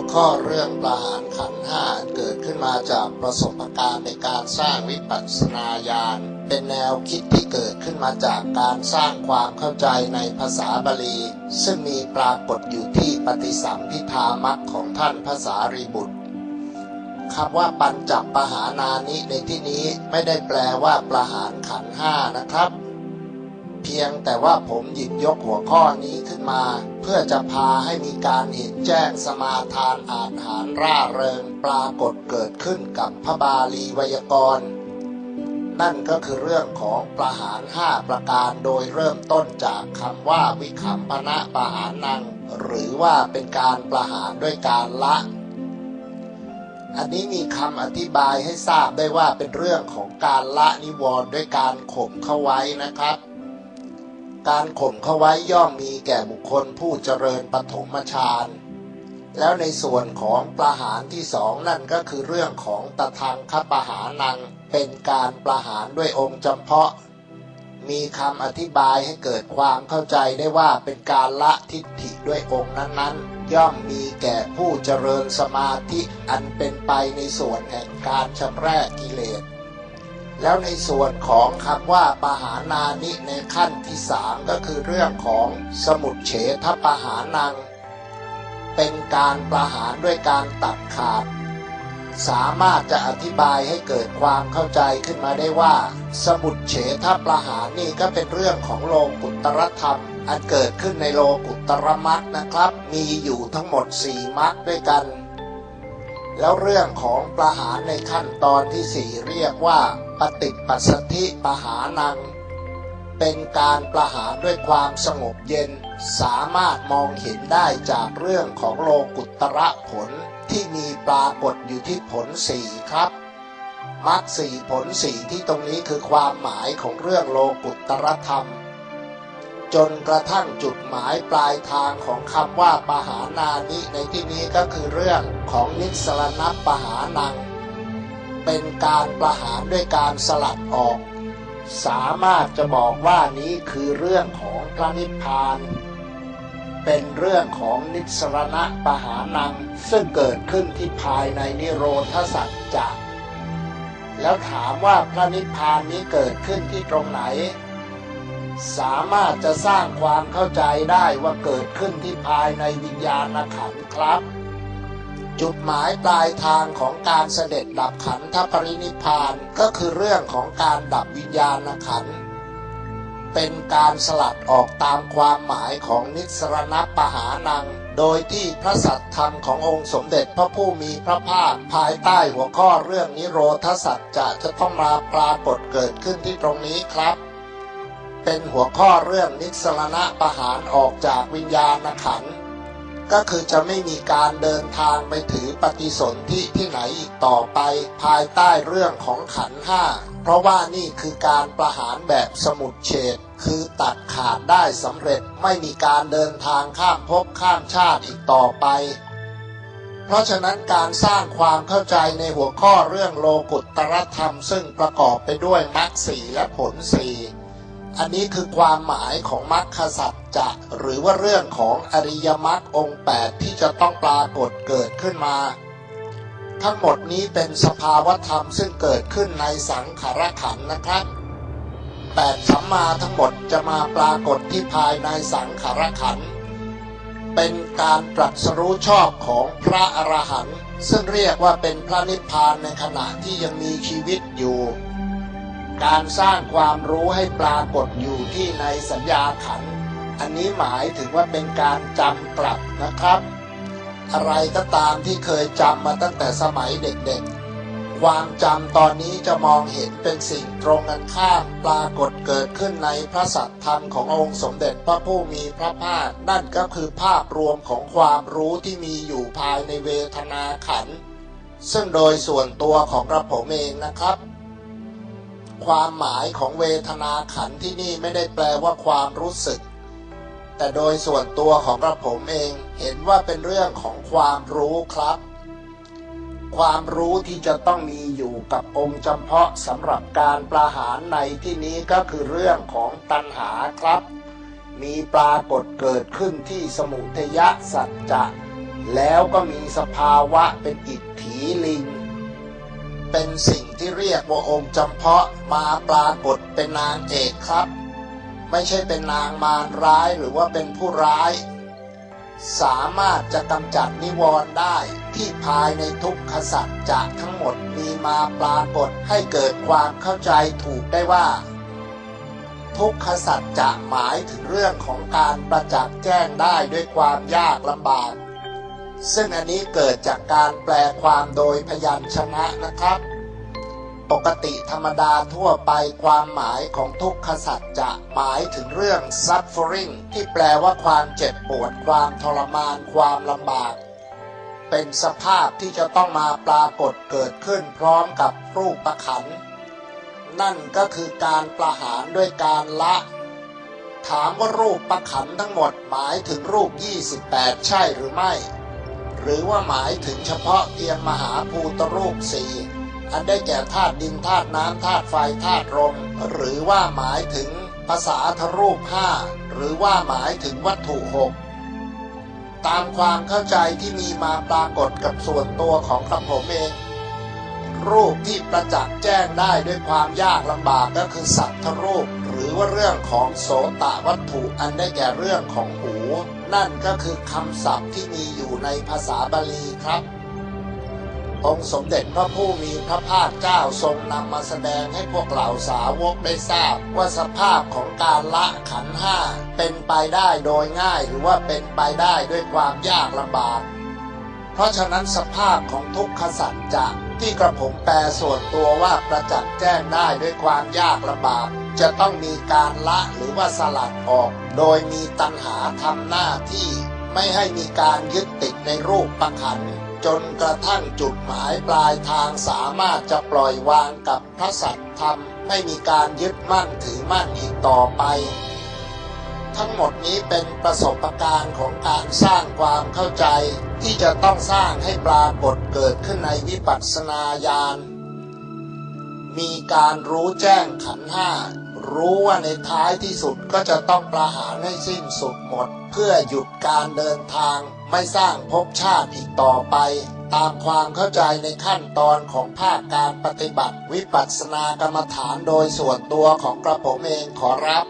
วข้อเรื่องประหารขันห้าเกิดขึ้นมาจากประสบการณ์ในการสร้างวิปัสสนาญาณเป็นแนวคิดที่เกิดขึ้นมาจากการสร้างความเข้าใจในภาษาบาลี ซึ่งมีปรากฏอยู่ที่ปฏิสัมพิธามักของท่านภาษารีบุตรคำว่าปัญจปหานานิในที่นี้ไม่ได้แปลว่าประหารขันห้านะครับ เพียงแต่ว่าผมหยิบยกหัวข้อนี้ขึ้นมา พื่อจะพาให้มีการเห็นแจ้งสมาทานอาหารร่าเริงปรากฏเกิดขึ้นกับพระบาลีไวยากรณ์นั่นก็คือเรื่องของประหารห้าประการโดยเริ่มต้นจากคำว่าวิคัมพนะประหารนัง หรือว่าเป็นการประหารด้วยการละ อันนี้มีคำอธิบายให้ทราบได้ว่าเป็นเรื่องของการละนิวรณ์ด้วยการข่มเข้าไว้นะครับ การข่มเขาไว้ย่อมมีแก่บุคคลผู้เจริญปฐมฌานแล้วในส่วนของประหารที่สองนั่นก็คือเรื่องของตะทังคประหานัง เป็นการประหารด้วยองค์จำเพาะ มีคำอธิบายให้เกิดความเข้าใจได้ว่าเป็นการละทิฏฐิด้วยองค์นั้นๆ ย่อมมีแก่ผู้เจริญสมาธิอันเป็นไปในส่วนแห่งการชำระกิเลส แล้วในส่วนของคำว่าปหานานิในขั้นที่สามก็คือเรื่องของสมุดเฉทปหานัง เป็นการประหารด้วยการตัดขาด สามารถจะอธิบายให้เกิดความเข้าใจขึ้นมาได้ว่า สมุดเฉทประหารนี่ก็เป็นเรื่องของโลกุตรธรรม อันเกิดขึ้นในโลกุตตรมัตนะครับ มีอยู่ทั้งหมดสี่มัตด้วยกัน แล้วเรื่องของประหารในขั้นตอนที่สี่เรียกว่า ปฏิปัสสธิปะหานัง เป็นการประหารด้วยความสงบเย็น สามารถมองเห็นได้จากเรื่องของโลกุตระผลที่มีปรากฏอยู่ที่ผลสี่ครับมรรคสี่ผลสี่ที่ตรงนี้คือความหมายของเรื่องโลกุตรธรรม จนกระทั่งจุดหมายปลายทางของคำว่าปหานานิในที่นี้ก็คือเรื่องของนิสรณปหานัง เป็นการประหารด้วยการสลัดออก สามารถจะบอกว่านี้คือเรื่องของพระนิพพาน เป็นเรื่องของนิสรณะปหานัง ซึ่งเกิดขึ้นที่ภายในนิโรธสัจจะแล้วถามว่าพระนิพพานนี้เกิดขึ้นที่ตรงไหน สามารถจะสร้างความเข้าใจได้ว่าเกิดขึ้นที่ภายในวิญญาณขันธ์ครับ จุดหมายปลายทางของการเสด็จดับขันธปรินิพพานก็คือเรื่องของการดับวิญญาณขันธ์เป็นการสลัดออกตามความหมายของนิสรณปหานัง โดยที่พระสัทธรรมขององค์สมเด็จพระผู้มีพระภาคภายใต้หัวข้อเรื่องนิโรธสัจจะจะต้องมาปรากฏเกิดขึ้นที่ตรงนี้ครับ เป็นหัวข้อเรื่องนิสรณประหารออกจากวิญญาณขันธ์ ก็คือจะไม่มีการเดินทางไปถือปฏิสนธิที่ไหนอีกต่อไป ภายใต้เรื่องของขันห้า เพราะว่านี่คือการประหารแบบสมุดเฉดคือตัดขาดได้สำเร็จไม่มีการเดินทางข้ามภพข้ามชาติอีกต่อไป เพราะฉะนั้นการสร้างความเข้าใจในหัวข้อเรื่องโลกุตตรธรรม ซึ่งประกอบไปด้วยมรรคสีและผลสี อันนี้คือความหมายของมรรคสัจจะหรือว่าเรื่องของอริยมรรคองค์8ที่จะต้องปรากฏเกิดขึ้นมา ทั้งหมดนี้เป็นสภาวธรรมซึ่งเกิดขึ้นในสังขารขันนะครับแปดสัมมาทั้งหมดจะมาปรากฏที่ภายในสังขารขันเป็นการตรัสรู้ชอบของพระอรหันต์ซึ่งเรียกว่าเป็นพระนิพพานในขณะที่ยังมีชีวิตอยู่ การสร้างความรู้ให้ปรากฏอยู่ที่ในสัญญาขัน อันนี้หมายถึงว่าเป็นการจำกลับนะครับ อะไรก็ตามที่เคยจำมาตั้งแต่สมัยเด็กๆ ความจำตอนนี้จะมองเห็นเป็นสิ่งตรงกันข้ามปรากฏเกิดขึ้นในพระสัทธรรมขององค์สมเด็จพระผู้มีพระภาค นั่นก็คือภาพรวมของความรู้ที่มีอยู่ภายในเวทนาขัน ซึ่งโดยส่วนตัวของกระผมเองนะครับ ความหมายของเวทนาขันที่นี่ไม่ได้แปลว่าความรู้สึก แต่โดยส่วนตัวของกระผมเองเห็นว่าเป็นเรื่องของความรู้ครับ ความรู้ที่จะต้องมีอยู่กับองค์จำเพาะสำหรับการประหารในที่นี้ก็คือเรื่องของตัณหาครับ มีปรากฏเกิดขึ้นที่สมุทยสัจจะแล้วก็มีสภาวะเป็นอิทธิลิง เป็นสิ่งที่เรียกว่าองค์จำเพาะมาปรากฏเป็นนางเอกครับ ไม่ใช่เป็นนางมารร้ายหรือว่าเป็นผู้ร้าย สามารถจะกำจัดนิวรณ์ได้ที่ภายในทุกขสัจจะทั้งหมดมีมาปรากฏให้เกิดความเข้าใจถูกได้ว่า ทุกขสัจจะหมายถึงเรื่องของการประจักษ์แจ้งได้ด้วยความยากลำบาก ซึ่งอันนี้เกิดจากการแปลความโดยพยัญชนะนะครับ ปกติธรรมดาทั่วไปความหมายของทุกขสัจจะหมายถึงเรื่อง suffering ที่แปลว่าความเจ็บปวด ความทรมาน ความลำบาก เป็นสภาพที่จะต้องมาปรากฏเกิดขึ้นพร้อมกับรูปประขัน นั่นก็คือการประหารด้วยการละถามว่ารูปประขันทั้งหมดหมายถึงรูป 28 ใช่หรือไม่ หรือว่าหมายถึงเฉพาะเพียงมหาภูตรูปสี่อันได้แก่ธาตุดินธาตุน้ำธาตุไฟธาตุลมหรือว่าหมายถึงภาษาทรูปห้าหรือว่าหมายถึงวัตถุหกตามความเข้าใจที่มีมาปรากฏกับส่วนตัวของกระผมเอง รูปที่ประจักษ์แจ้งได้ด้วยความยากลำบากก็คือสัตว์ทรูป ว่าเรื่องของโสตวัตถุอันได้แก่เรื่องของหู นั่นก็คือคำศัพท์ที่มีอยู่ในภาษาบาลีครับ องค์สมเด็จพระผู้มีพระภาคเจ้าทรงนำมาแสดงให้พวกเหล่าสาวกได้ทราบ ว่าสภาพของการละขันห้าเป็นไปได้โดยง่ายหรือว่าเป็นไปได้ด้วยความยากลำบาก เพราะฉะนั้นสภาพของทุกขสัจจะ ที่กระผมแปลส่วนตัวว่าประจักษ์แจ้งได้ด้วยความยากลำบากจะต้องมีการละหรือว่าสลัดออก โดยมีตัณหาทำหน้าที่ ไม่ให้มีการยึดติดในรูปประขัน จนกระทั่งจุดหมายปลายทางสามารถจะปล่อยวางกับพระสัตธรรม ไม่มีการยึดมั่นถือมั่นอีกต่อไป ทั้งหมดนี้เป็นประสบการณ์ของการสร้างความเข้าใจ ที่จะต้องสร้างให้ปรากฏเกิดขึ้นในวิปัสสนาญาณ มีการรู้แจ้งขันห้า รู้ว่าในท้ายที่สุดก็จะต้องประหารให้สิ้นสุดหมด เพื่อหยุดการเดินทางไม่สร้างภพชาติอีกต่อไป ตามความเข้าใจในขั้นตอนของภาคการปฏิบัติวิปัสสนากรรมฐานโดยส่วนตัวของกระผมเองขอรับ